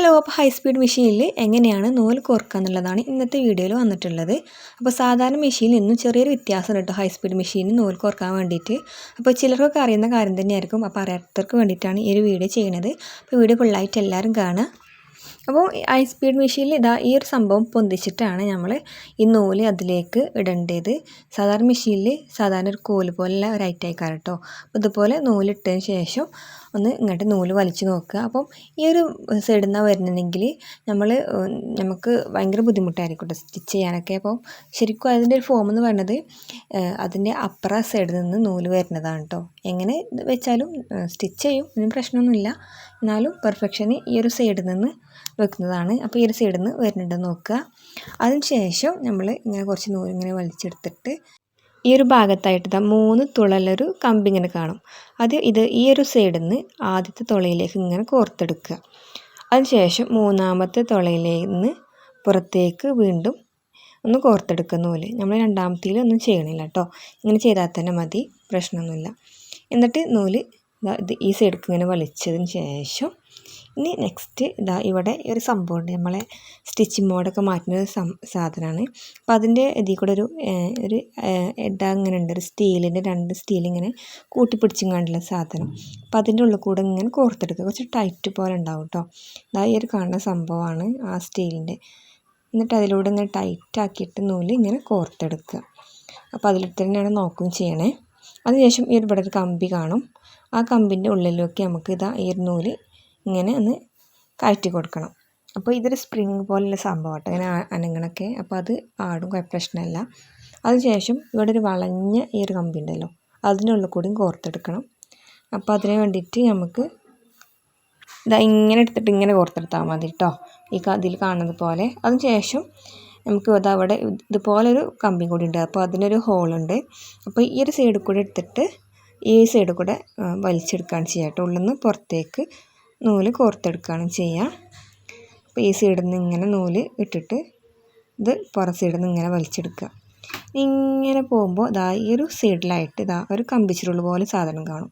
Hello അപ്പോൾ high speed മെഷീനിൽ എങ്ങനെയാണ് നൂൽ കോർക്കുക എന്നുള്ളതാണ് ഇന്നത്തെ വീഡിയോയിൽ വന്നിട്ടുള്ളത്. അപ്പോൾ സാധാരണ മെഷീനിൽ നിന്നും ചെറിയൊരു വ്യത്യാസം കേട്ടോ ഹൈ സ്പീഡ് മെഷീനിൽ നൂൽ കോർക്കാൻ വേണ്ടിയിട്ട്. അപ്പോൾ ചിലർക്കൊക്കെ അറിയുന്ന കാര്യം തന്നെയായിരിക്കും. അപ്പോൾ അറിയാത്തവർക്ക് വേണ്ടിയിട്ടാണ് ഈ ഒരു വീഡിയോ ചെയ്യുന്നത്. അപ്പോൾ വീഡിയോ ഫുള്ളായിട്ട് എല്ലാവരും കാണുക. അപ്പോൾ ഹൈ സ്പീഡ് മെഷീനിൽ ഇതാ ഈ ഒരു സംഭവം പൊന്തിച്ചിട്ടാണ് നമ്മൾ ഈ നൂൽ അതിലേക്ക് ഇടേണ്ടത്. സാധാരണ മെഷീനിൽ സാധാരണ ഒരു കോൽ പോലുള്ള ഒരു ഐറ്റം ആയിക്കാരട്ടോ അപ്പോൾ ഇതുപോലെ നൂലിട്ടതിന് ശേഷം ഒന്ന് ഇങ്ങോട്ട് നൂൽ വലിച്ചു നോക്കുക. അപ്പം ഈ ഒരു സൈഡിൽ നിന്നാണ് വരുന്നുണ്ടെങ്കിൽ നമ്മൾ നമുക്ക് ഭയങ്കര ബുദ്ധിമുട്ടായിരിക്കും സ്റ്റിച്ച് ചെയ്യാനൊക്കെ. അപ്പോൾ ശരിക്കും അതിന്റെ ഒരു ഫോം എന്ന് പറയുന്നത് അതിന്റെ അപ്പുറ സൈഡിൽ നിന്ന് നൂൽ വരുന്നതാണ് കേട്ടോ എങ്ങനെ വെച്ചാലും സ്റ്റിച്ച് ചെയ്യും ഇതിന് പ്രശ്നമൊന്നുമില്ല. എന്നാലും പെർഫെക്ഷന് ഈ ഒരു സൈഡിൽ നിന്ന് വെക്കുന്നതാണ്. അപ്പോൾ ഈ ഒരു സൈഡിൽ നിന്ന് വരുന്നുണ്ടെന്ന് നോക്കുക. അതിന് ശേഷം നമ്മൾ ഇങ്ങനെ കുറച്ച് നൂലിങ്ങനെ വലിച്ചെടുത്തിട്ട് ഈ ഒരു ഭാഗത്തായിട്ട് ഇതാ മൂന്ന് തുളലൊരു കമ്പി ഇങ്ങനെ കാണും. അത് ഇത് ഈ ഒരു സൈഡിൽ നിന്ന് ആദ്യത്തെ തുളയിലേക്ക് ഇങ്ങനെ കോർത്തെടുക്കുക. അതിനുശേഷം മൂന്നാമത്തെ തുളയിലേക്ക് നിന്ന് പുറത്തേക്ക് വീണ്ടും ഒന്ന് കോർത്തെടുക്കുന്ന പോലെ. നമ്മൾ രണ്ടാമത്തേൽ ഒന്നും ചെയ്യണില്ല കേട്ടോ ഇങ്ങനെ ചെയ്താൽ തന്നെ മതി പ്രശ്നമൊന്നുമില്ല. എന്നിട്ട് നൂൽ ഇത് ഈ സൈഡിലേക്ക് ഇങ്ങനെ വലിച്ചതിന് ശേഷം ഇനി നെക്സ്റ്റ് ഇതാ ഇവിടെ ഒരു സംഭവമുണ്ട് നമ്മളെ സ്റ്റിച്ചിങ് മോഡൊക്കെ മാറ്റുന്ന ഒരു സാധനമാണ്. അപ്പോൾ അതിന്റെ ഇതിൽ കൂടെ ഒരു ഒരു എഡ ഇങ്ങനെ ഉണ്ട്. ഒരു സ്റ്റീലിന്റെ രണ്ട് സ്റ്റീൽ ഇങ്ങനെ കൂട്ടിപ്പിടിച്ചും കണ്ടുള്ള സാധനം. അപ്പോൾ അതിന്റെ ഉള്ളിൽ കൂടെ ഇങ്ങനെ കോർത്തെടുക്കുക. കുറച്ച് ടൈറ്റ് പോലെ ഉണ്ടാവും കേട്ടോ ഇതാ ഈ ഒരു കാണുന്ന സംഭവമാണ് ആ സ്റ്റീലിന്റെ. എന്നിട്ട് അതിലൂടെ ഇങ്ങനെ ടൈറ്റ് ആക്കിയിട്ട് നൂൽ ഇങ്ങനെ കോർത്തെടുക്കുക. അപ്പോൾ അതിലിട്ട് തന്നെയാണ് നോക്കുകയും ചെയ്യണേ. അതിനുശേഷം ഈ ഒരു ഇവിടെ ഒരു കമ്പി കാണും. ആ കമ്പിന്റെ ഉള്ളിലേക്ക് നമുക്ക് ഇതാ ഈ ഒരു നൂൽ ഇങ്ങനെ ഒന്ന് കയറ്റി കൊടുക്കണം. അപ്പോൾ ഇതൊരു സ്പ്രിങ് പോലുള്ള സംഭവമാട്ടോ. ഇങ്ങനെ അനങ്ങണൊക്കെ. അപ്പോൾ അത് ആടും പ്രശ്നമല്ല അതിനുശേഷം ഇവിടെ ഒരു വളഞ്ഞ ഈ ഒരു കമ്പി ഉണ്ടല്ലോ. അതിനുള്ളിൽ കൂടിയും കോർത്തെടുക്കണം. അപ്പോൾ അതിന് വേണ്ടിയിട്ട് നമുക്ക് ഇതാ ഇങ്ങനെ എടുത്തിട്ട് ഇങ്ങനെ കോർത്തെടുത്താൽ മതി കേട്ടോ ഈ ഇതിൽ കാണുന്നത് പോലെ. അതിനുശേഷം നമുക്ക് ഇതാ അവിടെ ഇതുപോലൊരു കമ്പി കൂടി ഉണ്ട്. അപ്പോൾ അതിനൊരു ഹോളുണ്ട് അപ്പോൾ ഈ ഒരു സൈഡിൽ കൂടെ എടുത്തിട്ട് ഈ സൈഡിൽ കൂടെ വലിച്ചെടുക്കുകയാണ് ചെയ്യുക കേട്ടോ ഉള്ളിൽ നിന്ന് പുറത്തേക്ക് നൂൽ കോർത്തെടുക്കുകയാണ് ചെയ്യുക. അപ്പോൾ ഈ സൈഡിൽ നിന്ന് ഇങ്ങനെ നൂൽ ഇട്ടിട്ട് ഇത് പുറം സൈഡിൽ നിന്ന് ഇങ്ങനെ വലിച്ചെടുക്കുക. ഇങ്ങനെ പോകുമ്പോൾ ഇതാ ഈ ഒരു സൈഡിലായിട്ട് ഇതാ ഒരു കമ്പിച്ചിരുള്ള പോലെ സാധനം കാണും.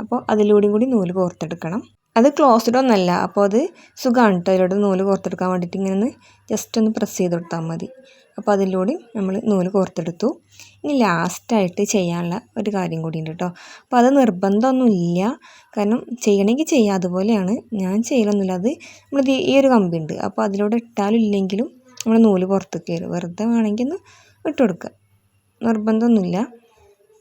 അപ്പോൾ അതിലൂടെയും കൂടി നൂൽ കോർത്തെടുക്കണം. അത് ക്ലോസ്ഡ് ഒന്നല്ല. അപ്പോൾ അത് സുഖമാണ് കേട്ടോ അതിലൂടെ നൂൽ കോർത്തെടുക്കാൻ വേണ്ടിയിട്ട് ഇങ്ങനെ ഒന്ന് ജസ്റ്റ് ഒന്ന് പ്രസ് ചെയ്ത് കൊടുത്താൽ മതി. അപ്പോൾ അതിലൂടെ നമ്മൾ നൂൽ കോർത്തെടുത്തു. ഇനി ലാസ്റ്റായിട്ട് ചെയ്യാനുള്ള ഒരു കാര്യം കൂടി ഉണ്ട് കേട്ടോ. അപ്പോൾ അത് നിർബന്ധമൊന്നുമില്ല. കാരണം ചെയ്യണമെങ്കിൽ ചെയ്യാം. അതുപോലെയാണ് ഞാൻ ചെയ്യലൊന്നുമില്ല. അത് നമ്മൾ ഈ ഒരു കമ്പി ഉണ്ട്. അപ്പോൾ അതിലൂടെ ഇട്ടാലും ഇല്ലെങ്കിലും നമ്മൾ നൂൽ പുറത്തേക്ക് വരും വെറുതെ വേണമെങ്കിൽ ഒന്ന് ഇട്ട് കൊടുക്കുക നിർബന്ധമൊന്നുമില്ല.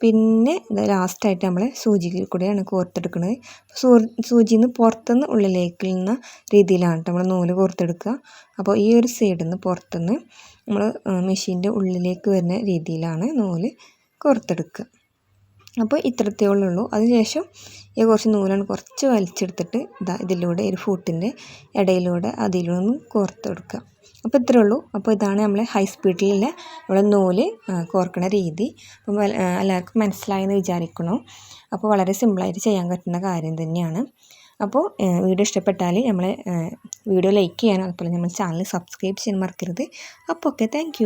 പിന്നെ ലാസ്റ്റായിട്ട് നമ്മൾ സൂചിയിൽ കൂടെയാണ് കോർത്തെടുക്കുന്നത് സൂ സൂചിയിൽ നിന്ന് പുറത്തുനിന്ന് ഉള്ളിലേക്ക് നിന്ന രീതിയിലാണ് നമ്മൾ നൂൽ കോർത്തെടുക്കുക. അപ്പോൾ ഈ ഒരു സൈഡിൽ നിന്ന് പുറത്തുനിന്ന് നമ്മൾ മെഷീന്റെ ഉള്ളിലേക്ക് വരുന്ന രീതിയിലാണ് നൂൽ കോർത്തെടുക്കുക. അപ്പോൾ ഇത്രത്തേ ഉള്ളൂ. അതിനുശേഷം ഈ കുറച്ച് നൂലാണ് കുറച്ച് വലിച്ചെടുത്തിട്ട് ഇതാ ഇതിലൂടെ ഒരു ഫൂട്ടിന്റെ ഇടയിലൂടെ അതിലൊന്നും കോർത്തെടുക്കുക. അപ്പോൾ ഇത്രയേ ഉള്ളൂ. അപ്പോൾ ഇതാണ് നമ്മൾ ഹൈ സ്പീഡിലുള്ള നമ്മൾ നൂൽ കോർക്കുന്ന രീതി. അപ്പം എല്ലാവർക്കും മനസ്സിലായെന്ന് വിചാരിക്കണം. അപ്പോൾ വളരെ സിമ്പിളായിട്ട് ചെയ്യാൻ പറ്റുന്ന കാര്യം തന്നെയാണ്. അപ്പോൾ വീഡിയോ ഇഷ്ടപ്പെട്ടാൽ നമ്മൾ വീഡിയോ ലൈക്ക് ചെയ്യാനും അതുപോലെ നമ്മൾ ചാനൽ സബ്സ്ക്രൈബ് ചെയ്യാൻ മറക്കരുത്. അപ്പോൾ ഓക്കെ താങ്ക്